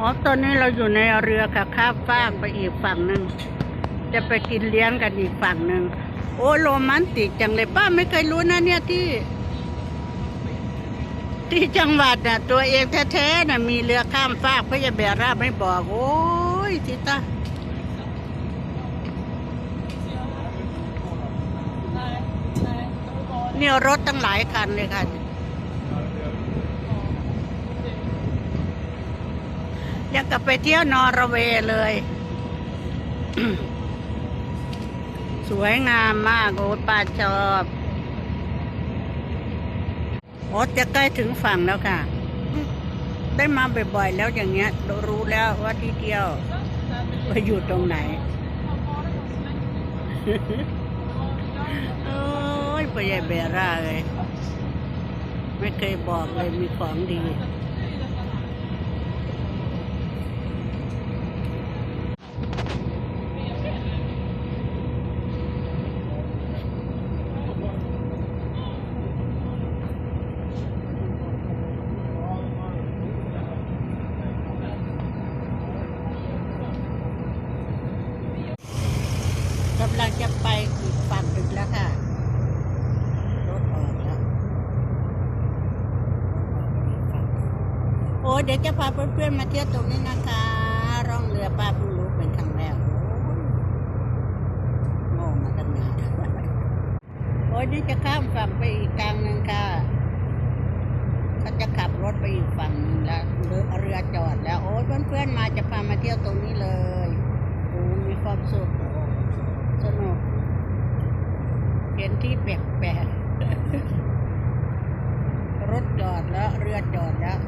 อ๋อ ตอนนี้เราอยู่ในเรือค่ะข้ามฟากไปอีกฝั่งหนึ่ง จะไปกินเลี้ยงกันอีกฝั่งหนึ่ง โอ้โรแมนติกจังเลยป้าไม่เคยรู้นะเนี่ยที่ ที่จังหวัดน่ะ ตัวเองแท้ๆน่ะมีเรือข้ามฟากพระยาเบราไม่บอก โอ้ยทิตาเนี่ยรถตั้งหลายคันเลยค่ะ อ ยากกลับไปเที่ยวนอร์เวย์เลย สวยงามมากโอ้ป้าชอบโอ้จะใกล้ถึงฝั่งแล้วค่ะ ได้มาบ่อยๆแล้วอย่างเงี้ยร,รู้แล้วว่าที่เที่ยวว่าอยู่ตรงไหน โอ้ยปยายเบร่าเลย ไม่เคยบอกเลยมีของดีำลังจะไปอีกฝั่งหนึ่งแล้วค่ะ รถออกแล้วโอ้เดี๋ยวจะพาเพื่อนๆมาเที่ยวตรงนี้นะคะ ร่องเรือป้าเพิ่งรู้เป็นครั้งแรกโอ้ยโง่มาตั้งนานโอ้ยนี่จะข้ามฝั่งไปอีกกลางหนึ่งค่ะเขาจะขับรถไปอีกฝั่งนึงแล้วเรือเรือจอดแล้ว โอ้ยเพื่อนๆมาจะพามาเที่ยวตรงนี้เลยโอ้มีความสุข สนุกเห็ นที่แปลกๆรถจอดแล้ว เรือจอดแล้วจะกลับพากันขับรถไปแล้ว